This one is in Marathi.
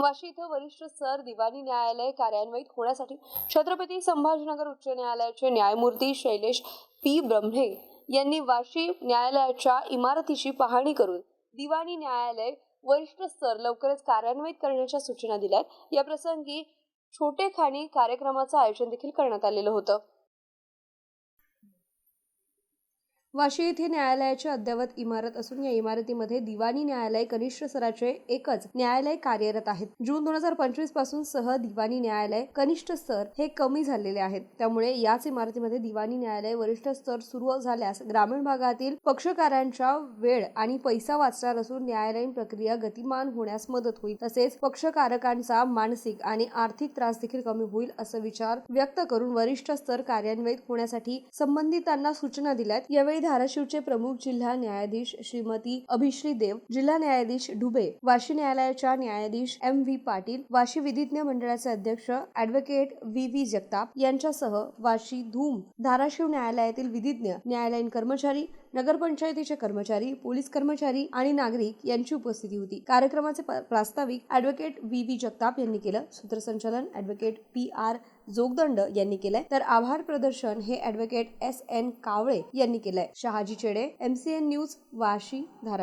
वाशी इथं वरिष्ठ सर दिवाणी न्यायालय कार्यान्वित होण्यासाठी छत्रपती संभाजीनगर उच्च न्यायालयाचे न्यायमूर्ती शैलेश पी. ब्रह्मे यांनी वाशी न्यायालयाच्या इमारतीची पाहणी करून दिवाणी न्यायालय वरिष्ठ स्तर लवकरच कार्यान्वित करण्याच्या सूचना दिल्यात. या प्रसंगी छोटेखानी कार्यक्रमाचं आयोजन देखील करण्यात आलेलं होतं. वाशी येथे न्यायालयाची अद्ययावत इमारत असून या इमारतीमध्ये दिवाणी न्यायालय कनिष्ठ स्तराचे एकच न्यायालय कार्यरत आहेत. जून दोन हजार पंचवीसपासून सह दिवाणी न्यायालय कनिष्ठ स्तर हे कमी झालेले आहेत. त्यामुळे याच इमारतीमध्ये दिवाणी न्यायालय वरिष्ठ स्तर सुरू झाल्यास ग्रामीण भागातील पक्षकारांच्या वेळ आणि पैसा वाचणार असून न्यायालयीन प्रक्रिया गतिमान होण्यास मदत होईल. तसेच पक्षकारकांचा मानसिक आणि आर्थिक त्रास देखील कमी होईल असं विचार व्यक्त करून वरिष्ठ स्तर कार्यान्वित होण्यासाठी संबंधितांना सूचना दिल्यात. यावेळी धाराशिवचे प्रमुख जिल्हा न्यायाधीश श्रीमती अभिश्री देव जिल्हा न्यायाधीश डुबे वाशी न्यायालयाच्या न्यायाधीश एम व्ही पाटील वाशी विधिज्ञ मंडळाचे अध्यक्ष ऍडव्होकेट व्ही व्ही जगताप यांच्यासह वाशी धूम धाराशिव न्यायालयातील विधिज्ञ न्यायालयीन कर्मचारी नगरपंचायतीचे कर्मचारी पोलीस कर्मचारी आणि नागरिक यांची उपस्थिती होती. कार्यक्रमाचे प्रास्ताविक ऍडव्होकेट व्ही व्ही जगताप यांनी केलं. सूत्रसंचालन ऍडव्होकेट पी आर जोगदंड यांनी केलंय. तर आभार प्रदर्शन हे ऍडव्होकेट एस एन कावळे यांनी केलंय. शहाजी चेडे एमसीएन न्यूज वाशी धाराशिव.